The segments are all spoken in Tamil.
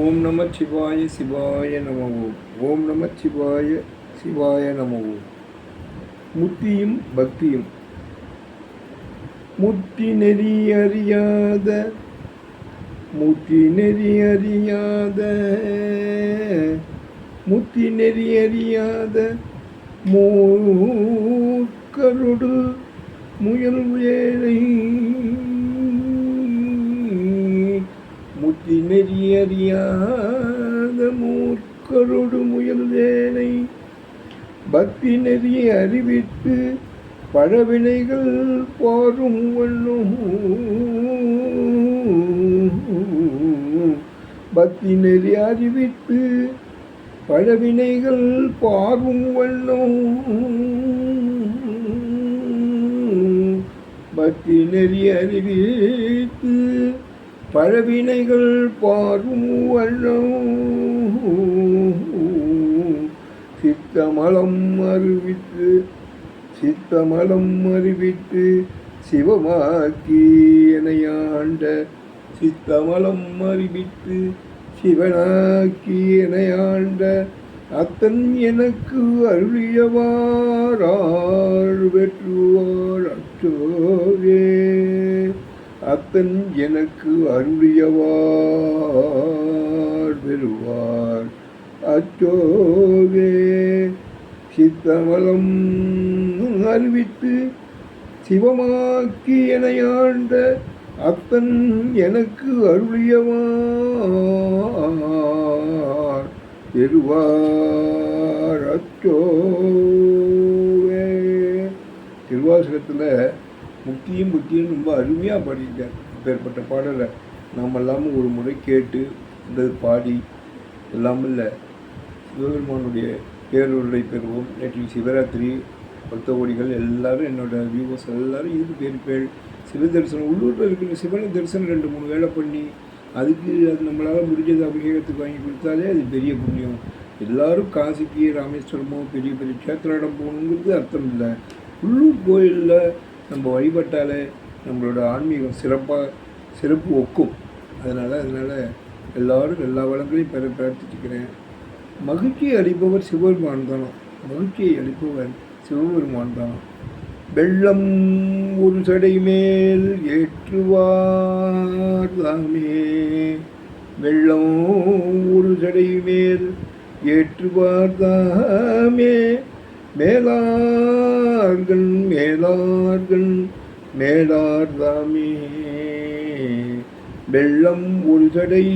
ஓம் நம சிவாய சிவாய நம ஓம் நம சிவாய சிவாய நம ஓம் முத்தியும் பக்தியும். முத்தி நெறி அறியாத முத்தி நெறி அறியாத முத்தி நெறி அறியாத மூக்கருடு முயல் வேலை முத்தி நெறி அறியாத முயல் பக்தி நெறியை அறிவித்து பழவினைகள் பாரும் வண்ணும் பக்தி நெறி அறிவித்து பழவினைகள் பாரும் வண்ணம் பக்தி நெறி அறிவித்து பழவினைகள் பாரும் சித்தமலம் அறிவித்து சித்தமலம் அறிவித்து சிவமாக்கி எனையாண்ட சித்தமலம் அறிவித்து சிவனாக்கி எனையாண்ட அத்தன் எனக்கு அருளியவாராள் பெற்று அத்தன் எனக்கு அருளியவார் பெறுவார். அச்சோவே சித்தவலம் அறிவித்து சிவமாக்கி எனையாண்ட அத்தன் எனக்கு அருளியவார் பெறுவார். அச்சோவே திருவாசகத்தில் முக்தியும் புத்தியும் ரொம்ப அருமையாக பாடியிருக்கார் இப்பேற்பட்ட பாடலை. நாம் எல்லாமும் ஒரு முறை கேட்டு இந்த பாடி இல்லை சிவபெருமானுடைய பேருருளை பெறுவோம். நேற்று சிவராத்திரி பக்த கோடிகள் எல்லாரும் என்னோட வியூவர்ஸ் எல்லாரும் இதுக்கு பேர் பேர் சிவ தரிசனம். உள்ளூரில் இருக்கிற சிவனை தரிசனம் ரெண்டு மூணு வேலை பண்ணி அதுக்கு அது நம்மளால் முடிஞ்சது அபிஷேகத்துக்கு வாங்கி கொடுத்தாலே அது பெரிய புண்ணியம். எல்லாரும் காசிக்கு ராமேஸ்வரமோ பெரிய பெரிய க்ஷேத்திரம் போகணுங்கிறது அர்த்தம் இல்லை. உள்ளூர் கோயிலில் நம்ம வழிபட்டாலே நம்மளோட ஆன்மீகம் சிறப்பாக சிறப்பு ஒக்கும். அதனால் அதனால் எல்லோரும் எல்லா வளங்களையும் பெற பிரார்த்திச்சுக்கிறேன் மகிழ்ச்சியை அளிப்பவர் சிவபெருமான் தானோ? மகிழ்ச்சியை அளிப்பவர் சிவபெருமான் தானோ? வெள்ளம் ஒரு சடை மேல் ஏற்றுவார் தாமே. வெள்ளம் ஒரு சடை மேல் ஏற்றுவார் தாமே. மேலார்கள் மேலார்கள் மேலார்தாமே வெள்ளம் ஒரு சடை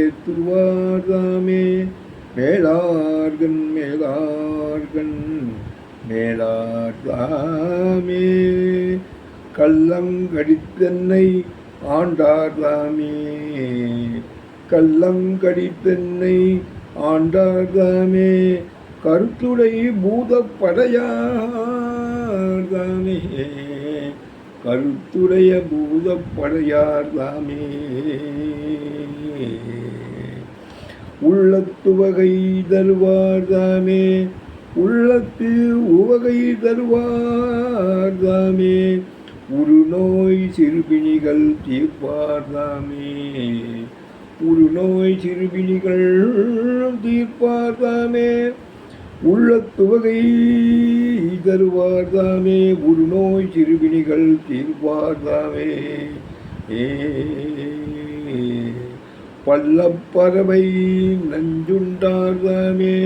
ஏற்றுவார்தாமே தாமே மேலார்கன் மேலார்தாமே கள்ளங்கடித்தன்னை ஆண்டார்தாமே கள்ளங்கடித்தன்னை ஆண்டார்தாமே கருத்துடை பூதப்படையார்தானே கருத்துடைய பூதப்படையார்தாமே. உள்ளத்து வகை தருவார்தாமே. உள்ளத்து உவகை தருவார்தாமே. உருநோய் சிறுபிணிகள் தீர்ப்பார்தாமே. உருநோய் சிறுபிணிகள் தீர்ப்பார்தாமே. உள்ள துவகை தருவார்தாமே ஒரு நோய் சிறுபிணிகள் தீர்ப்பார்தாமே ஏ பள்ளப்பறவை நஞ்சுண்டார்தாமே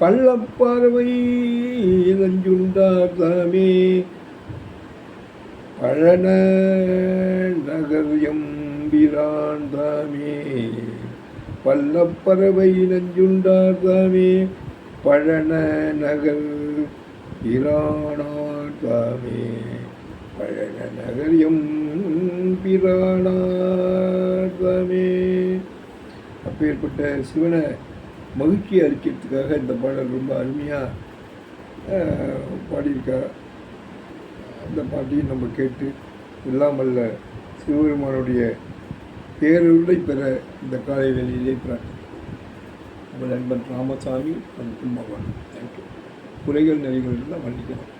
பள்ளப்பறவை நஞ்சுண்டார்தாமே. பழன நகர் எம்பிரான்தாமே பள்ளப்பறவை நஞ்சுண்டார்தாமே. பழன நகர் பிரானார்தாமே பழன நகர் எம்பிரானார்தாமே அப்பேற்பட்ட சிவனை மகிழ்ச்சி அளிக்கிறதுக்காக இந்த பாடல் ரொம்ப அருமையாக பாடியிருக்கார் அந்த பாட்டையும் நம்ம கேட்டு இல்லாமல்ல சிவபெருமானுடைய பேருளை பெற இந்த காலை வெளியிலே பிரார்த்தி உங்கள் நண்பன் ராமசாமி அந்த மகன் தேங்க்யூ குறைகள் நெறிகள் இருந்தால் மன்னிக்கலாம்